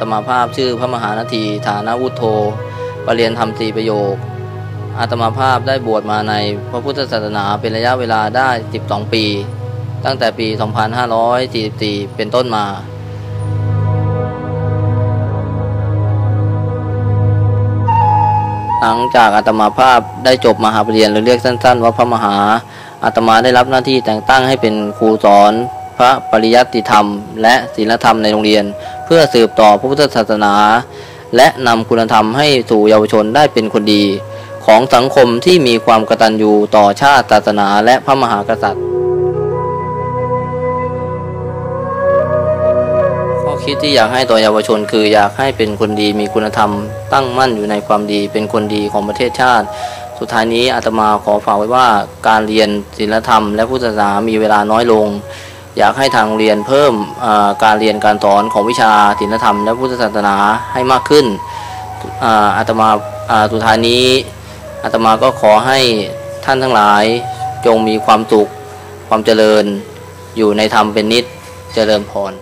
ตมาภาพชื่อพระมหานาทีฐานวุฒโธปรเรียนธรรมตรีประโยคอาตมาภาพได้บวชมาในพระพุทธศาสนาเป็นระยะเวลาได้ 12 ปี ตั้งแต่ปี 2544 เป็นต้นมาหลังจากอาตมาภาพได้จบมหาปรริญญาหรือเรียกสั้น ๆ ว่าพระมหาอาตมาได้รับหน้าที่แต่งตั้งให้เป็นครูสอน พระปริยัติธรรม และศีลธรรมในโรงเรียน พื่อสืบต่อพระพุทธศาสนา และนำคุณธรรมให้สู่เยาวชนได้เป็นคนดี ของสังคมที่มีความกตัญญูต่อชาติศาสนาและพระมหากษัตริย์ ข้อคิดที่อยากให้ต่อเยาวชนคืออยากให้เป็นคนดีมีคุณธรรม ตั้งมั่นอยู่ในความดีเป็นคนดีของประเทศชาติ สุดท้ายนี้อาตมาขอฝากไว้ว่าการเรียนศีลธรรม และพุทธศาสนามีเวลาน้อยลง อยากให้ทางเรียนเพิ่มการเรียนการสอนของวิชาศีลธรรม และพุทธศาสนาให้มากขึ้นอาตมาอ่าสุดท้ายนี้อาตมาก็ขอให้ท่านทั้งหลายจงมีความสุขความเจริญอยู่ในธรรมเป็นนิจเจริญพร